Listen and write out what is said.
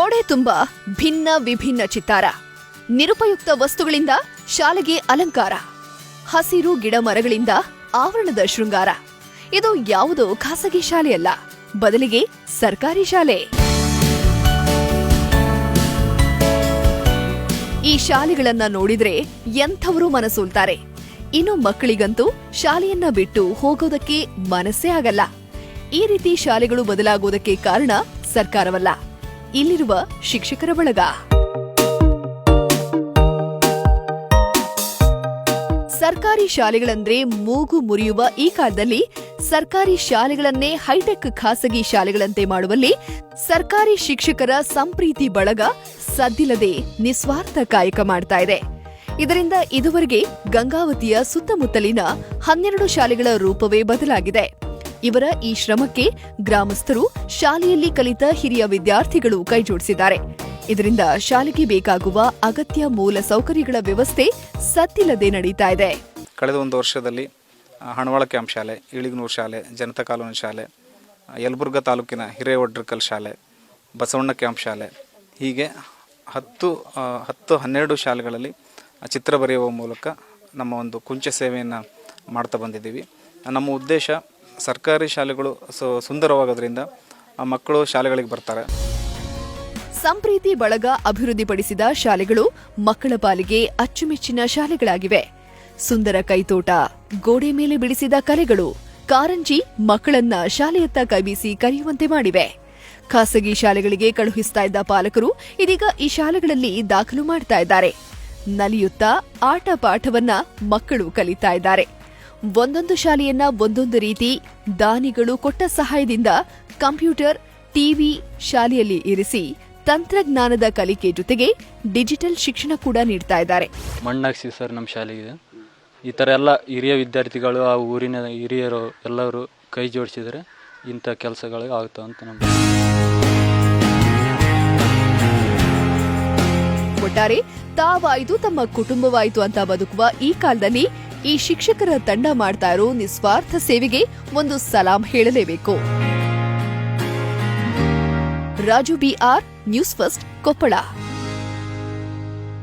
ಗೋಡೆ ತುಂಬ ಭಿನ್ನ ವಿಭಿನ್ನ ಚಿತ್ತಾರ. ನಿರುಪಯುಕ್ತ ವಸ್ತುಗಳಿಂದ ಶಾಲೆಗೆ ಅಲಂಕಾರ. ಹಸಿರು ಗಿಡ ಮರಗಳಿಂದ ಆವರಣದ ಶೃಂಗಾರ. ಇದು ಯಾವುದೋ ಖಾಸಗಿ ಶಾಲೆಯಲ್ಲ. ಬದಲಿಗೆ ಸರ್ಕಾರಿ ಶಾಲೆ. ಈ ಶಾಲೆಗಳನ್ನ ನೋಡಿದ್ರೆ ಎಂಥವರು ಮನಸೋಲ್ತಾರೆ. ಇನ್ನು ಮಕ್ಕಳಿಗಂತೂ ಶಾಲೆಯನ್ನ ಬಿಟ್ಟು ಹೋಗೋದಕ್ಕೆ ಮನಸ್ಸೇ ಆಗಲ್ಲ. ಈ ರೀತಿ ಶಾಲೆಗಳು ಬದಲಾಗುವುದಕ್ಕೆ ಕಾರಣ ಸರ್ಕಾರವಲ್ಲ. ಇಲ್ಲಿರುವ ಶಿಕ್ಷಕರ ಬಳಗ. ಸರ್ಕಾರಿ ಶಾಲೆಗಳಂದ್ರೆ ಮೂಗು ಮುರಿಯುವ ಈ ಕಾಲದಲ್ಲಿ ಸರ್ಕಾರಿ ಶಾಲೆಗಳನ್ನೇ ಹೈಟೆಕ್ ಖಾಸಗಿ ಶಾಲೆಗಳಂತೆ ಮಾಡುವಲ್ಲಿ ಸರ್ಕಾರಿ ಶಿಕ್ಷಕರ ಸಂಪ್ರೀತಿ ಬಳಗ ಸದ್ದಿಲ್ಲದೆ ನಿಸ್ವಾರ್ಥ ಕಾಯಕ ಮಾಡ್ತಾ ಇದೆ. ಇದರಿಂದ ಇದುವರೆಗೆ ಗಂಗಾವತಿಯ ಸುತ್ತಮುತ್ತಲಿನ ಹನ್ನೆರಡು ಶಾಲೆಗಳ ರೂಪವೇ ಬದಲಾಗಿದೆ. ಇವರ ಈ ಶ್ರಮಕ್ಕೆ ಗ್ರಾಮಸ್ಥರು ಶಾಲೆಯಲ್ಲಿ ಕಲಿತ ಹಿರಿಯ ವಿದ್ಯಾರ್ಥಿಗಳು ಕೈಜೋಡಿಸಿದ್ದಾರೆ. ಇದರಿಂದ ಶಾಲೆಗೆ ಬೇಕಾಗುವ ಅಗತ್ಯ ಮೂಲ ಸೌಕರ್ಯಗಳ ವ್ಯವಸ್ಥೆ ಸತ್ತಿಲ್ಲದೆ ನಡೀತಾ ಇದೆ. ಕಳೆದ ಒಂದು ವರ್ಷದಲ್ಲಿ ಹಣವಾಳ ಕ್ಯಾಂಪ್ ಶಾಲೆ, ಇಳಿಗನೂರು ಶಾಲೆ, ಜನತಾ ಕಾಲೋನಿ ಶಾಲೆ, ಯಲಬುರ್ಗ ತಾಲೂಕಿನ ಹಿರೇವಡ್ರಕಲ್ ಶಾಲೆ, ಬಸವಣ್ಣ ಕ್ಯಾಂಪ್ ಶಾಲೆ, ಹೀಗೆ ಹತ್ತು ಹತ್ತು ಹನ್ನೆರಡು ಶಾಲೆಗಳಲ್ಲಿ ಚಿತ್ರ ಬರೆಯುವ ಮೂಲಕ ನಮ್ಮ ಒಂದು ಕುಂಚ ಸೇವೆಯನ್ನು ಮಾಡ್ತಾ ಬಂದಿದ್ದೀವಿ. ನಮ್ಮ ಉದ್ದೇಶ ಸರ್ಕಾರಿ ಶಾಲೆಗಳು ಸುಂದರವಾಗೋದ್ರಿಂದ ಆ ಮಕ್ಕಳು ಶಾಲೆಗಳಿಗೆ ಬರ್ತಾರೆ. ಸಂಪ್ರೀತಿ ಬಳಗ ಅಭಿವೃದ್ಧಿಪಡಿಸಿದ ಶಾಲೆಗಳು ಮಕ್ಕಳ ಪಾಲಿಗೆ ಅಚ್ಚುಮೆಚ್ಚಿನ ಶಾಲೆಗಳಾಗಿವೆ. ಸುಂದರ ಕೈತೋಟ, ಗೋಡೆ ಮೇಲೆ ಬಿಡಿಸಿದ ಕಲೆಗಳು, ಕಾರಂಜಿ ಮಕ್ಕಳನ್ನ ಶಾಲೆಯತ್ತ ಕೈಬೀಸಿ ಕರೆಯುವಂತೆ ಮಾಡಿವೆ. ಖಾಸಗಿ ಶಾಲೆಗಳಿಗೆ ಕಳುಹಿಸ್ತಾ ಇದ್ದ ಪಾಲಕರು ಇದೀಗ ಈ ಶಾಲೆಗಳಲ್ಲಿ ದಾಖಲು ಮಾಡ್ತಾ ಇದ್ದಾರೆ. ನಲಿಯುತ್ತಾ ಆಟ ಪಾಠವನ್ನ ಮಕ್ಕಳು ಕಲಿತಾ ಇದ್ದಾರೆ. ಒಂದೊಂದು ಶಾಲೆಯನ್ನ ಒಂದೊಂದು ರೀತಿ ದಾನಿಗಳು ಕೊಟ್ಟ ಸಹಾಯದಿಂದ ಕಂಪ್ಯೂಟರ್ ಟಿವಿ ಶಾಲೆಯಲ್ಲಿ ಇರಿಸಿ ತಂತ್ರಜ್ಞಾನದ ಕಲಿಕೆ ಜೊತೆಗೆ ಡಿಜಿಟಲ್ ಶಿಕ್ಷಣ ಕೂಡ ನೀಡ್ತಾ ಇದ್ದಾರೆ. ಮಣ್ಣಾಕ್ಸಿ ಸರ್ ನಮ್ಮ ಶಾಲೆಗೆ. ಈ ಥರ ಎಲ್ಲ ಹಿರಿಯ ವಿದ್ಯಾರ್ಥಿಗಳು ಆ ಊರಿನ ಹಿರಿಯರು ಎಲ್ಲರೂ ಕೈ ಜೋಡಿಸಿದರೆ ಇಂಥ ಕೆಲಸಗಳು ಆಗುತ್ತೆ ಅಂತ ನಮ್ಗೆ ಒಟ್ಟಾರೆ ತಾವಾಯ್ತು ತಮ್ಮ ಕುಟುಂಬವಾಯಿತು ಅಂತ ಬದುಕುವ ಈ ಕಾಲದಲ್ಲಿ ಈ ಶಿಕ್ಷಕರ ತಂಡ ಮಾಡ್ತಾ ಇರೋ ನಿಸ್ವಾರ್ಥ ಸೇವೆಗೆ ಒಂದು ಸಲಾಂ ಹೇಳಲೇಬೇಕು. Raju BR news first, Koppal.